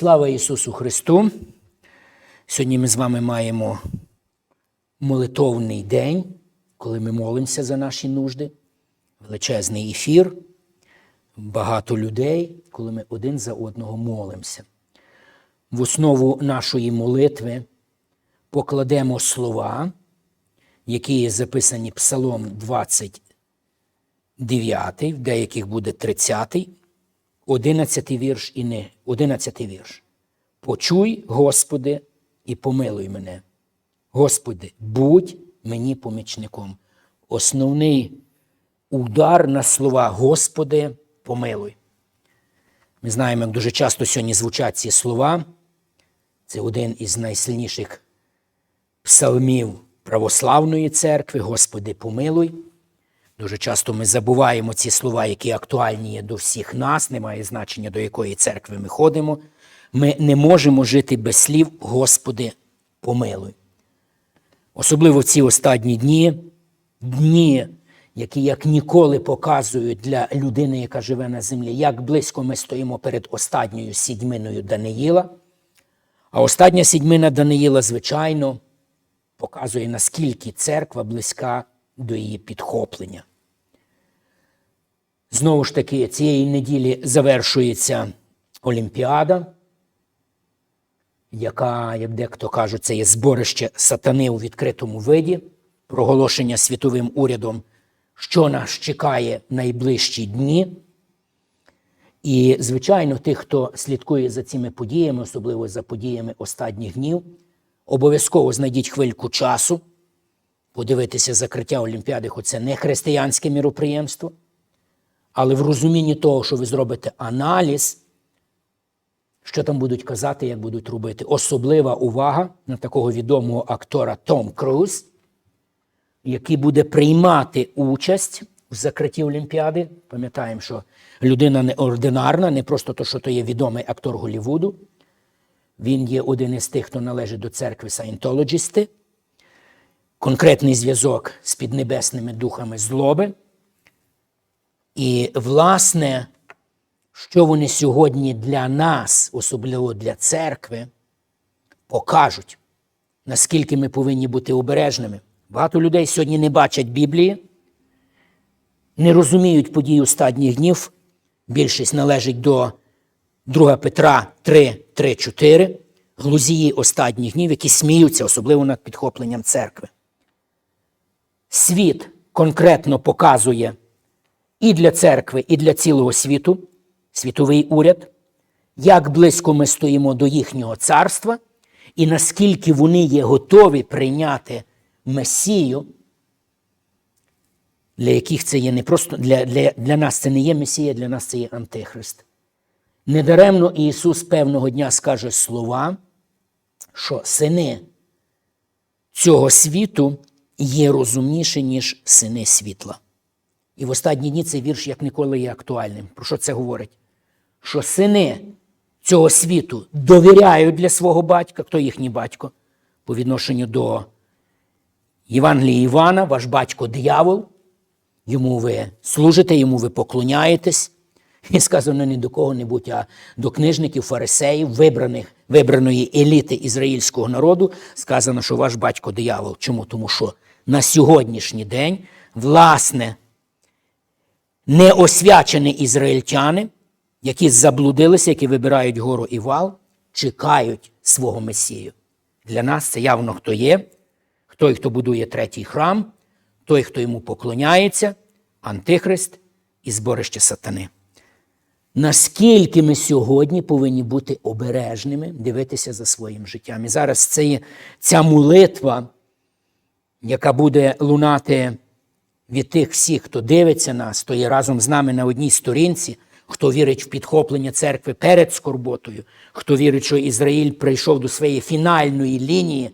Слава Ісусу Христу! Сьогодні ми з вами маємо молитовний день, коли ми молимося за наші нужди, величезний ефір, багато людей, коли ми один за одного молимося. В основу нашої молитви покладемо слова, які є записані Псалом 29, в деяких буде 30, 11 вірш і не 11 вірш. Почуй, Господи, і помилуй мене. Господи, будь мені помічником. Основний удар на слова Господи, помилуй. Ми знаємо, як дуже часто сьогодні звучать ці слова. Це один із найсильніших псалмів православної церкви, Господи, помилуй. Дуже часто ми забуваємо ці слова, які актуальні є до всіх нас, немає значення, до якої церкви ми ходимо. Ми не можемо жити без слів Господи, помилуй. Особливо в ці останні дні, дні, які як ніколи показують для людини, яка живе на землі, як близько ми стоїмо перед останньою сідьминою Даниїла. А остання сідьмина Даниїла, звичайно, показує, наскільки церква близька до її підхоплення. Знову ж таки, цієї неділі завершується Олімпіада, яка, як дехто кажуть, це є зборище сатани у відкритому виді, проголошення світовим урядом, що нас чекає в найближчі дні. І, звичайно, тих, хто слідкує за цими подіями, особливо за подіями останніх днів, обов'язково знайдіть хвильку часу, подивитися закриття Олімпіади, хоч це не християнське міроприємство, але в розумінні того, що ви зробите аналіз, що там будуть казати, як будуть робити. Особлива увага на такого відомого актора Том Круз, який буде приймати участь в закритті Олімпіади. Пам'ятаємо, що людина неординарна, не просто то, що то є відомий актор Голлівуду. Він є один із тих, хто належить до церкви Саєнтологісти. Конкретний зв'язок з піднебесними духами злоби. І, власне, що вони сьогодні для нас, особливо для церкви, покажуть, наскільки ми повинні бути обережними. Багато людей сьогодні не бачать Біблії, не розуміють подій останніх днів. Більшість належить до 2 Петра 3, 3, 4, глузії останніх днів, які сміються, особливо над підхопленням церкви. Світ конкретно показує і для церкви, і для цілого світу, світовий уряд, як близько ми стоїмо до їхнього царства, і наскільки вони є готові прийняти Месію, для яких це є не просто для, для, для нас це не є Месія, для нас це є Антихрист. Недаремно Ісус певного дня скаже слова, що сини цього світу є розумніші, ніж сини світла. І в останні дні цей вірш як ніколи є актуальним. Про що це говорить? Що сини цього світу довіряють для свого батька, хто їхній батько, по відношенню до Євангелії Івана, ваш батько диявол, йому ви служите, йому ви поклоняєтесь. І сказано не до кого-небудь, а до книжників, фарисеїв, вибраних, вибраної еліти ізраїльського народу, сказано, що ваш батько диявол. Чому? Тому що на сьогоднішній день, власне, неосвячені ізраїльтяни, які заблудилися, які вибирають гору і вал, чекають свого Месію. Для нас це явно хто є, той, хто будує третій храм, той, хто йому поклоняється, Антихрист і зборище сатани. Наскільки ми сьогодні повинні бути обережними, дивитися за своїм життям. І зараз це є ця молитва, яка буде лунати від тих всіх, хто дивиться нас, хто є разом з нами на одній сторінці, хто вірить в підхоплення церкви перед скорботою, хто вірить, що Ізраїль прийшов до своєї фінальної лінії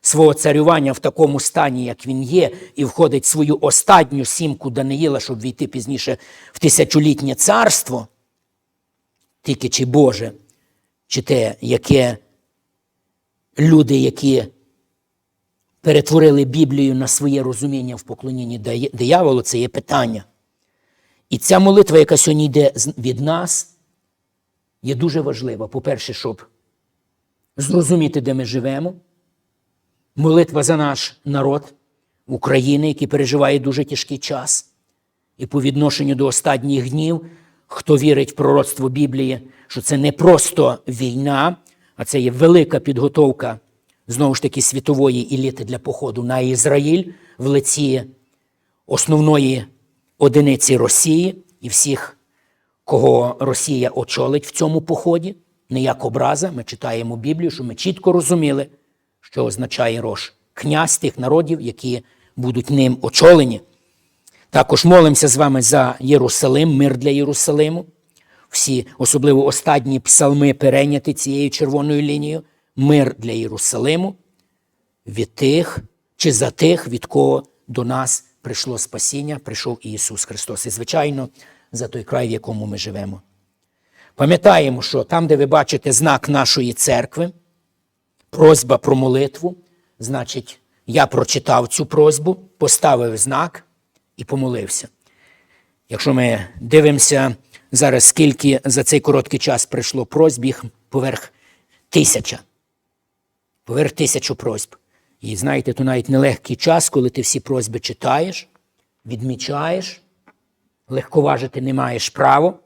свого царювання в такому стані, як він є, і входить в свою останню сімку Даниїла, щоб війти пізніше в тисячолітнє царство, тільки чи Боже, чи те, яке люди, які перетворили Біблію на своє розуміння в поклонінні дияволу, це є питання. І ця молитва, яка сьогодні йде від нас, є дуже важлива. По-перше, щоб зрозуміти, де ми живемо. Молитва за наш народ України, який переживає дуже тяжкий час. І по відношенню до останніх днів, хто вірить в пророцтво Біблії, що це не просто війна, а це є велика підготовка знову ж таки світової еліти для походу на Ізраїль в лиці основної одиниці Росії і всіх, кого Росія очолить в цьому поході, не як образа. Ми читаємо Біблію, що ми чітко розуміли, що означає рош князь тих народів, які будуть ним очолені. Також молимося з вами за Єрусалим, мир для Єрусалиму. Всі, особливо останні псалми, перейняті цією червоною лінією. Мир для Єрусалиму від тих чи за тих, від кого до нас прийшло спасіння, прийшов Ісус Христос. І, звичайно, за той край, в якому ми живемо. Пам'ятаємо, що там, де ви бачите знак нашої церкви, просьба про молитву, значить, я прочитав цю просьбу, поставив знак і помолився. Якщо ми дивимося зараз, скільки за цей короткий час прийшло просьб, їх поверх тисяча. Поверх тисячу просьб. І знаєте, то навіть нелегкий час, коли ти всі просьби читаєш, відмічаєш, легковажити не маєш права,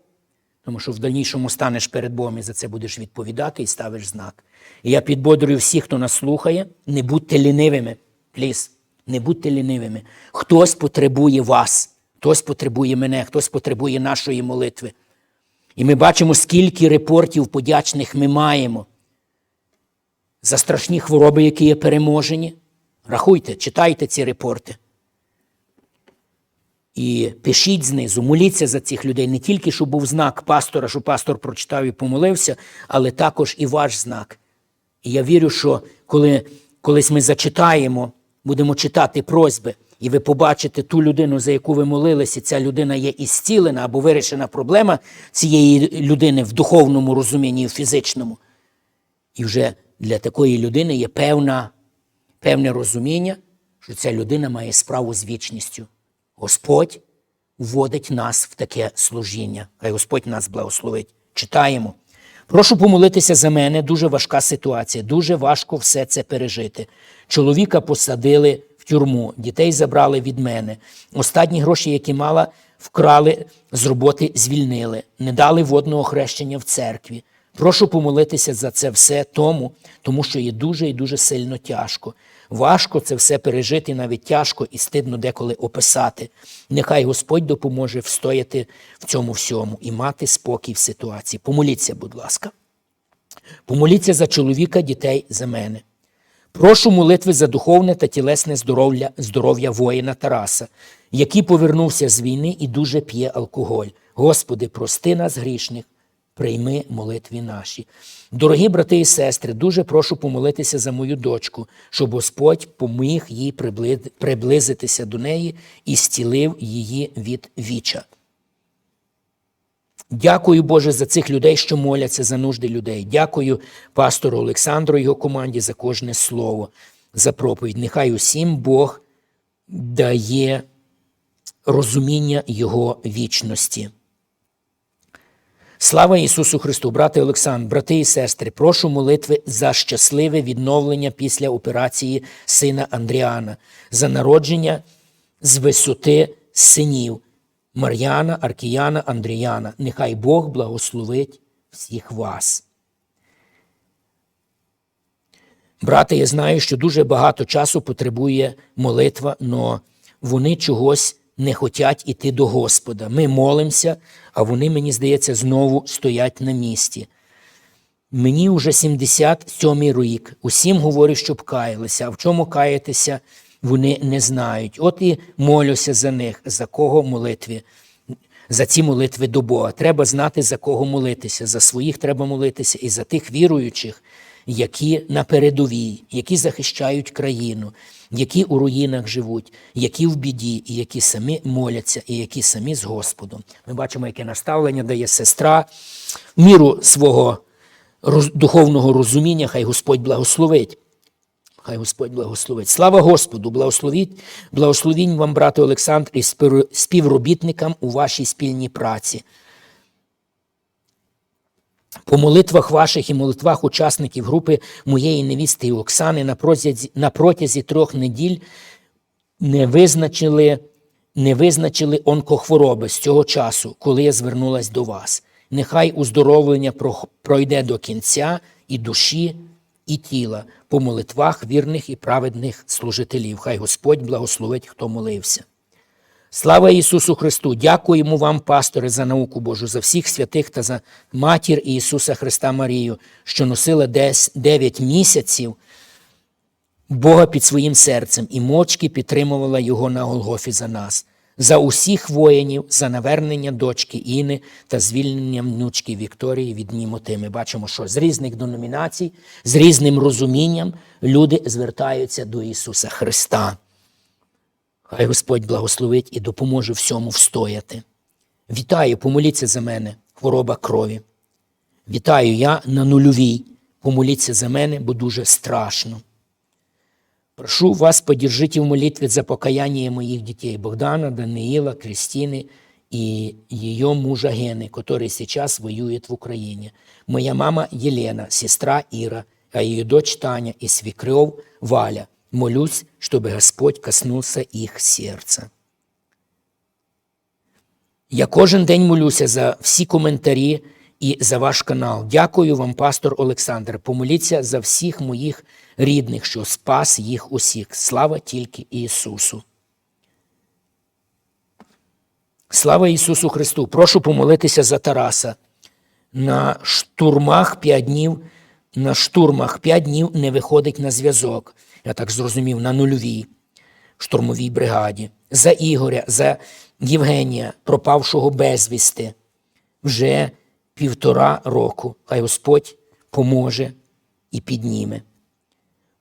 тому що в дальнішому станеш перед Богом і за це будеш відповідати і ставиш знак. І я підбодрюю всіх, хто нас слухає, не будьте лінивими. Пліс, не будьте лінивими. Хтось потребує вас, хтось потребує мене, хтось потребує нашої молитви. І ми бачимо, скільки репортів подячних ми маємо за страшні хвороби, які є переможені. Рахуйте, читайте ці репорти. І пишіть знизу, моліться за цих людей, не тільки, щоб був знак пастора, що пастор прочитав і помолився, але також і ваш знак. І я вірю, що коли колись ми зачитаємо, будемо читати просьби, і ви побачите ту людину, за яку ви молилися, ця людина є ісцілена або вирішена проблема цієї людини в духовному розумінні, в фізичному. І вже для такої людини є певна, певне розуміння, що ця людина має справу з вічністю. Господь вводить нас в таке служіння. Хай Господь нас благословить. Читаємо. Прошу помолитися за мене. Дуже важка ситуація. Дуже важко все це пережити. Чоловіка посадили в тюрму, дітей забрали від мене. Останні гроші, які мала, вкрали з роботи, звільнили, не дали водного хрещення в церкві. Прошу помолитися за це все тому, тому що є дуже і дуже сильно тяжко. Важко це все пережити, навіть тяжко і стидно деколи описати. Нехай Господь допоможе встояти в цьому всьому і мати спокій в ситуації. Помоліться, будь ласка. Помоліться за чоловіка, дітей, за мене. Прошу молитви за духовне та тілесне здоров'я здоров'я воїна Тараса, який повернувся з війни і дуже п'є алкоголь. Господи, прости нас грішних, прийми молитві наші. Дорогі брати і сестри, дуже прошу помолитися за мою дочку, щоб Господь поміг їй приблизитися до неї і зцілив її від віча. Дякую, Боже, за цих людей, що моляться за нужди людей. Дякую пастору Олександру і його команді за кожне слово, за проповідь. Нехай усім Бог дає розуміння Його вічності. Слава Ісусу Христу, брате Олександр, брати і сестри, прошу молитви за щасливе відновлення після операції сина Андріана, за народження з висоти синів Мар'яна, Аркіяна, Андріяна. Нехай Бог благословить всіх вас. Брате, я знаю, що дуже багато часу потребує молитва, але вони чогось не хочуть іти до Господа. Ми молимося, а вони, мені здається, знову стоять на місці. Мені вже 77 рік. Усім говорю, щоб каялися, а в чому каятися вони не знають. От і молюся за них, за кого молитві. За ці молитви до Бога. Треба знати, за кого молитися. За своїх треба молитися і за тих віруючих, які на передовій, які захищають країну, які у руїнах живуть, які в біді, і які самі моляться, і які самі з Господом. Ми бачимо, яке наставлення дає сестра в міру свого духовного розуміння, хай Господь благословить. Хай Господь благословить. Слава Господу! Благословіть, благословінь вам, брате Олександр, і співробітникам у вашій спільній праці. По молитвах ваших і молитвах учасників групи моєї невісти Оксани на протязі, на протязі трьох неділь не визначили, не визначили онкохвороби з цього часу, коли я звернулась до вас. Нехай уздоровлення про- пройде до кінця і душі, і тіла по молитвах вірних і праведних служителів. Хай Господь благословить, хто молився. Слава Ісусу Христу! Дякуємо вам, пастори, за науку Божу, за всіх святих та за матір Ісуса Христа Марію, що носила десь 9 місяців Бога під своїм серцем і мовчки підтримувала Його на Голгофі за нас, за усіх воїнів, за навернення дочки Іни та звільнення внучки Вікторії від Німоти. Ми бачимо, що з різних деномінацій, з різним розумінням люди звертаються до Ісуса Христа. Хай Господь благословить і допоможе всьому встояти. Вітаю, помоліться за мене, хвороба крові. Вітаю я на нульовій. Помоліться за мене, бо дуже страшно. Прошу вас, поддержите в молитве за покаяние моих детей Богдана, Даниила, Кристины и ее мужа Гены, который сейчас воюет в Украине. Моя мама Елена, сестра Ира, а ее дочь Таня и свекров Валя. Молюсь, чтобы Господь коснулся их сердца. Я кожен день молюся за всі коментарі і за ваш канал. Дякую вам, пастор Олександр. Помоліться за всіх моїх рідних, що спас їх усіх. Слава тільки Ісусу. Слава Ісусу Христу! Прошу помолитися за Тараса. На штурмах п'ять днів, на штурмах п'ять днів не виходить на зв'язок. Я так зрозумів, на нульовій штурмовій бригаді. За Ігоря, за Євгенія, пропавшого безвісти. Вже півтора року. Хай Господь поможе і підніме.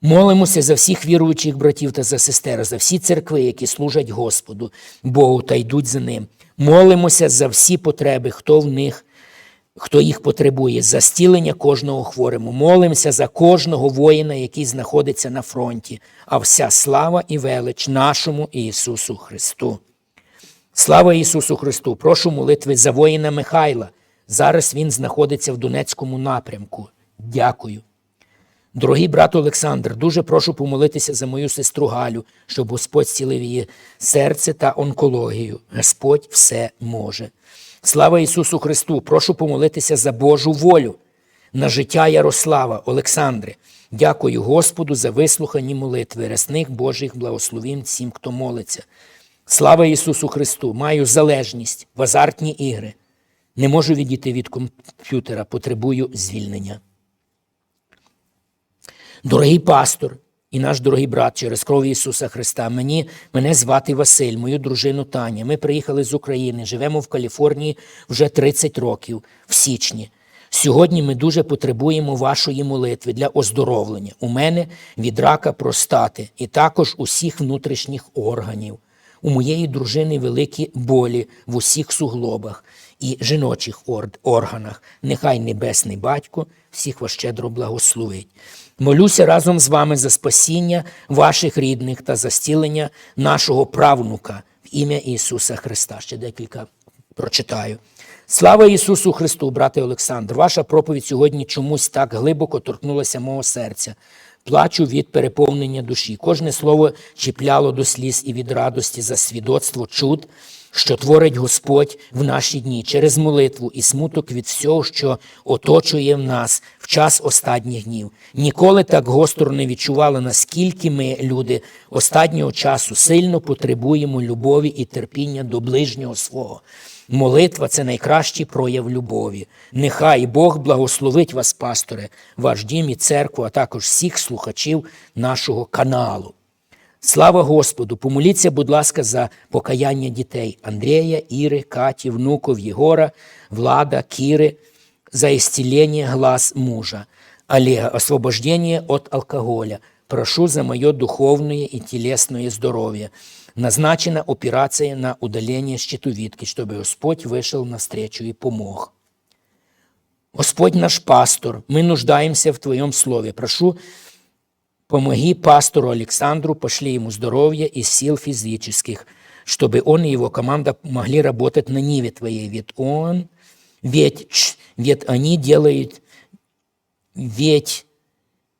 Молимося за всіх віруючих братів та за сестер, за всі церкви, які служать Господу, Богу та йдуть за ним. Молимося за всі потреби, хто в них, хто їх потребує, за стілення кожного хворому. Молимося за кожного воїна, який знаходиться на фронті, а вся слава і велич нашому Ісусу Христу. Слава Ісусу Христу! Прошу молитви за воїна Михайла. Зараз він знаходиться в Донецькому напрямку. Дякую. Дорогий брат Олександр, дуже прошу помолитися за мою сестру Галю, щоб Господь зцілив її серце та онкологію. Господь все може. Слава Ісусу Христу! Прошу помолитися за Божу волю на життя Ярослава, Олександре. Дякую Господу за вислухані молитви, рясних Божих благословін всім, хто молиться. Слава Ісусу Христу! Маю залежність в азартні ігри. Не можу відійти від комп'ютера, потребую звільнення. Дорогий пастор і наш дорогий брат через кров Ісуса Христа, мені, мене звати Василь, мою дружину Таня. Ми приїхали з України, живемо в Каліфорнії вже 30 років, в січні. Сьогодні ми дуже потребуємо вашої молитви для оздоровлення. У мене від рака простати і також усіх внутрішніх органів. У моєї дружини великі болі в усіх суглобах і жіночих ор- органах. Нехай Небесний Батько всіх вас щедро благословить. Молюся разом з вами за спасіння ваших рідних та за стілення нашого правнука в ім'я Ісуса Христа. Ще декілька прочитаю. Слава Ісусу Христу, брате Олександр! Ваша проповідь сьогодні чомусь так глибоко торкнулася мого серця. Плачу від переповнення душі. Кожне слово чіпляло до сліз і від радості за свідоцтво чуд, що творить Господь в наші дні через молитву і смуток від всього, що оточує в нас в час останніх днів. Ніколи так гостро не відчували, наскільки ми, люди, останнього часу сильно потребуємо любові і терпіння до ближнього свого. Молитва це найкращий прояв любові. Нехай Бог благословить вас, пасторе, ваш дім і церкву, а також всіх слухачів нашого каналу. Слава Господу! Помоліться, будь ласка, за покаяння дітей Андрія, Іри, Каті, внуков Єгора, Влада, Кіри, за исцеление глаз мужа. Олега, освобождение от алкоголя. Прошу за мое духовное и телесное здоровье. Назначена операция на удаление щитовидки, чтобы Господь вышел навстречу и помог. Господь наш пастор, мы нуждаемся в Твоем Слове. Прошу, помоги пастору Александру, пошли ему здоровья и сил физических, чтобы он и его команда могли работать на ниве Твоей, ведь он, ведь, ведь они делают, ведь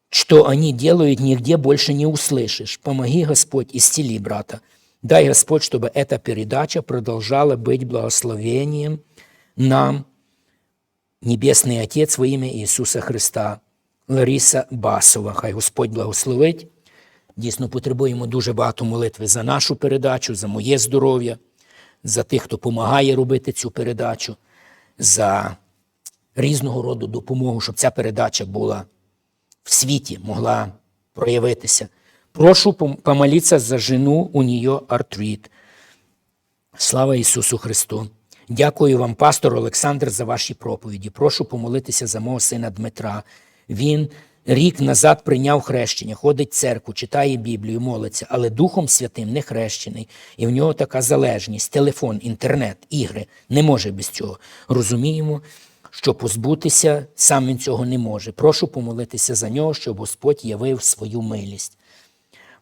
что они делают, нигде больше не услышишь. Помоги, Господь, исцели брата. Дай, Господь, чтобы эта передача продолжала быть благословением нам, Небесний Отець во ім'я Ісуса Христа, Лариса Басова. Хай Господь благословить. Дійсно, потребуємо дуже багато молитви за нашу передачу, за моє здоров'я, за тих, хто допомагає робити цю передачу, за різного роду допомогу, щоб ця передача була в світі, могла проявитися. Прошу пом- помолиться за жену, у нее артрит. Слава Ісусу Христу! Дякую вам, пастор Олександр, за ваші проповіді. Прошу помолитися за мого сина Дмитра. Він рік назад прийняв хрещення, ходить в церкву, читає Біблію, молиться, але Духом Святим не хрещений. І в нього така залежність: телефон, інтернет, ігри. Не може без цього. Розуміємо, що позбутися сам він цього не може. Прошу помолитися за нього, щоб Господь явив свою милість.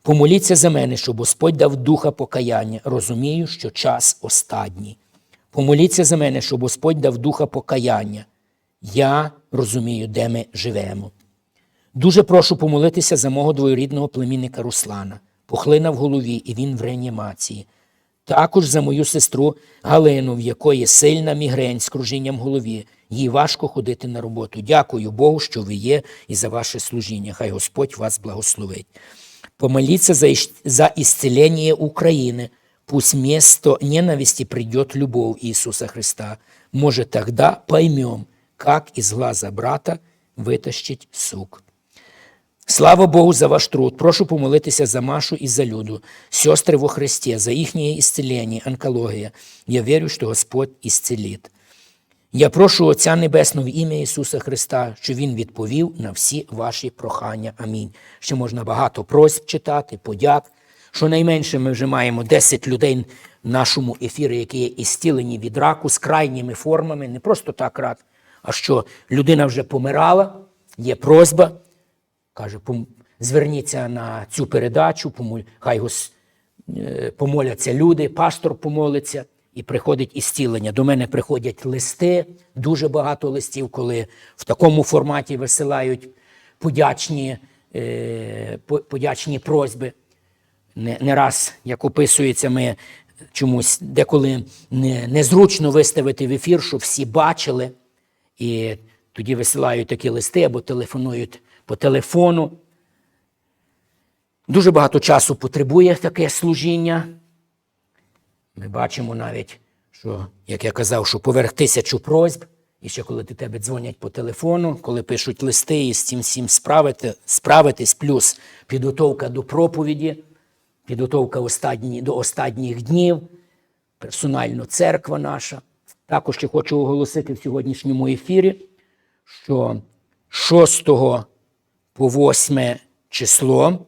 Помоліться за мене, щоб Господь дав духа покаяння. Розумію, що час останній. Помоліться за мене, щоб Господь дав духа покаяння. Я розумію, де ми живемо. Дуже прошу помолитися за мого двоюрідного племінника Руслана. Пухлина в голові, і він в реанімації. Також за мою сестру Галину, в якої сильна мігрень з кружінням в голові. Їй важко ходити на роботу. Дякую Богу, що ви є, і за ваше служіння. Хай Господь вас благословить. Помолиться за, за исцеление Украины. Пусть вместо ненависти придет любовь Иисуса Христа. Может, тогда поймем, как из глаза брата вытащить сук. Слава Богу за ваш труд. Прошу помолитися за Машу і за Люду, сестри во Христі, за їхнє ісцелення, онкологія. Я вірю, що Господь ісцелить. Я прошу Отця Небесного в ім'я Ісуса Христа, що Він відповів на всі ваші прохання. Амінь. Ще можна багато просьб читати, подяк. Щонайменше ми вже маємо 10 людей в нашому ефірі, які є ісцілені від раку з крайніми формами, не просто так рак, а що людина вже помирала, є просьба, каже, «Пом- зверніться на цю передачу, хай гос- е, помоляться люди, пастор помолиться, і приходить ісцілення. До мене приходять листи, дуже багато листів, коли в такому форматі висилають подячні, е, подячні просьби. Не, не раз, як описується, ми чомусь деколи не, незручно виставити в ефір, щоб всі бачили. І тоді висилають такі листи або телефонують по телефону. Дуже багато часу потребує таке служіння. Ми бачимо навіть, що, як я казав, що поверх тисячу просьб, і ще коли до тебе дзвонять по телефону, коли пишуть листи і з цим всім справити, справитись, плюс підготовка до проповіді, підготовка останні, до останніх днів, персонально церква наша. Також ще хочу оголосити в сьогоднішньому ефірі, що 6 по 8 число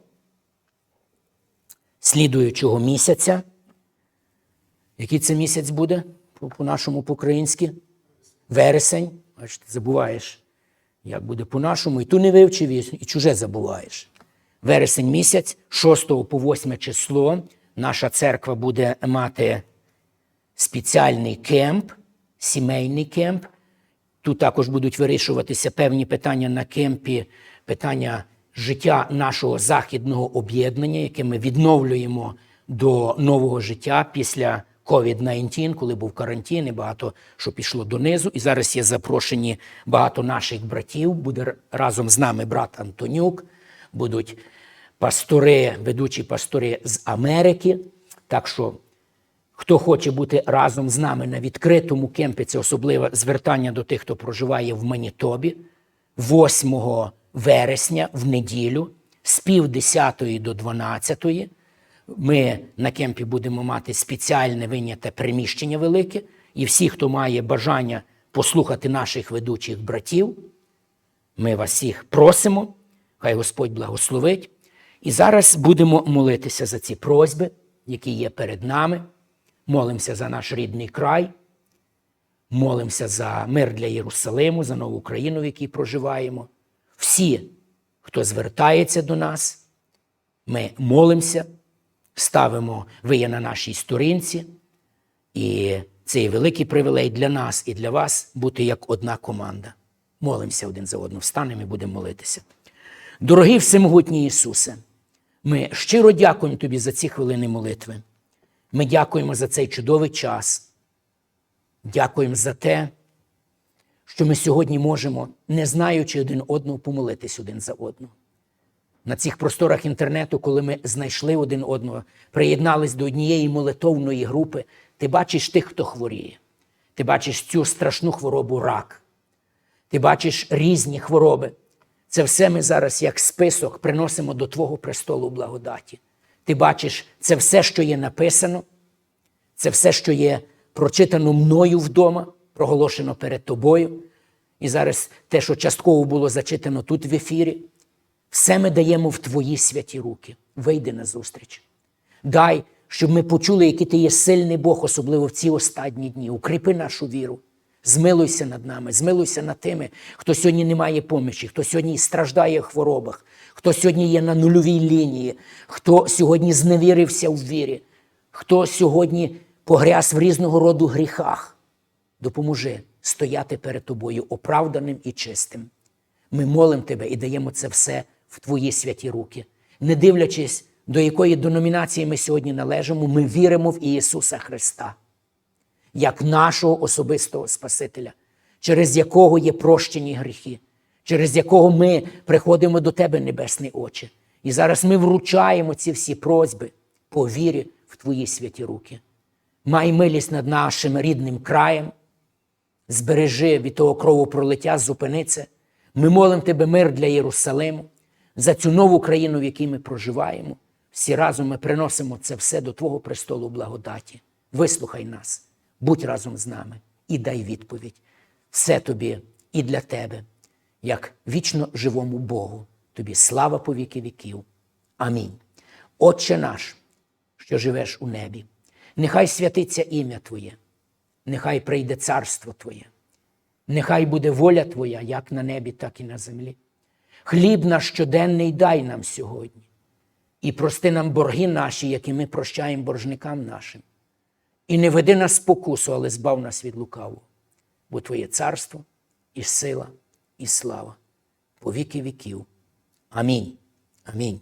слідуючого місяця. Який це місяць буде по- по-нашому, по-українськи? Вересень. Бачите, забуваєш, як буде по-нашому, і ту не вивчив, і чуже забуваєш. Вересень місяць, 6 по 8 число, наша церква буде мати спеціальний кемп, сімейний кемп. Тут також будуть вирішуватися певні питання на кемпі, питання життя нашого західного об'єднання, яке ми відновлюємо до нового життя після COVID-19, коли був карантин, і багато що пішло донизу. І зараз є запрошені багато наших братів. Буде разом з нами брат Антонюк, будуть пастори, ведучі пастори з Америки. Так що Хто хоче бути разом з нами на відкритому кемпі, це особливе звертання до тих, хто проживає в Манітобі, 8 вересня в неділю з пів 10 до 12. Ми на кемпі будемо мати спеціальне виняте приміщення велике, і всі, хто має бажання послухати наших ведучих братів, ми вас всіх просимо, хай Господь благословить. І зараз будемо молитися за ці просьби, які є перед нами. Молимося за наш рідний край, молимося за мир для Єрусалиму, за нову країну, в якій проживаємо. Всі, хто звертається до нас, ми молимося, ставимо ви є на нашій сторінці і Це є великий привілей для нас і для вас бути як одна команда. Молимося один за одного, встанемо і будемо молитися. Дорогий всемогутній Ісусе, ми щиро дякуємо Тобі за ці хвилини молитви. Ми дякуємо за цей чудовий час. Дякуємо за те, що ми сьогодні можемо, не знаючи один одного, помолитись один за одного. На цих просторах інтернету, коли ми знайшли один одного, приєднались до однієї молитовної групи, ти бачиш тих, хто хворіє. Ти бачиш цю страшну хворобу рак. Ти бачиш різні хвороби. Це все ми зараз, як список, приносимо до Твого престолу благодаті. Ти бачиш, це все, що є написано, це все, що є прочитано мною вдома, проголошено перед тобою. І зараз те, що частково було зачитано тут в ефірі, все ми даємо в Твої святі руки. Вийди на зустріч. Дай, щоб ми почули, який ти є сильний Бог, особливо в ці останні дні. Укріпи нашу віру. Змилуйся над нами, змилуйся над тими, хто сьогодні не має помічі, хто сьогодні страждає в хворобах, хто сьогодні є на нульовій лінії, хто сьогодні зневірився в вірі, хто сьогодні погряз в різного роду гріхах. Допоможи стояти перед тобою оправданим і чистим. Ми молимо тебе і даємо це все в твої святі руки. Не дивлячись, до якої деномінації ми сьогодні належимо, ми віримо в Ісуса Христа як нашого особистого Спасителя, через якого є прощені гріхи, через якого ми приходимо до Тебе, небесні очі. І зараз ми вручаємо ці всі просьби по вірі в Твої святі руки. Май милість над нашим рідним краєм, збережи від того кровопролиття, зупини це. Ми молимо Тебе мир для Єрусалиму, за цю нову країну, в якій ми проживаємо. Всі разом ми приносимо це все до Твого престолу благодаті. Вислухай нас, будь разом з нами і дай відповідь. Все тобі і для тебе, як вічно живому Богу. Тобі слава по віки віків. Амінь. Отче наш, що живеш у небі, нехай святиться ім'я Твоє, нехай прийде царство Твоє, нехай буде воля Твоя, як на небі, так і на землі. Хліб наш щоденний дай нам сьогодні, і прости нам борги наші, які ми прощаємо боржникам нашим. І не веди нас спокусу, але збав нас від лукавого, бо Твоє царство і сила, і слава по віки віків. Амінь. Амінь.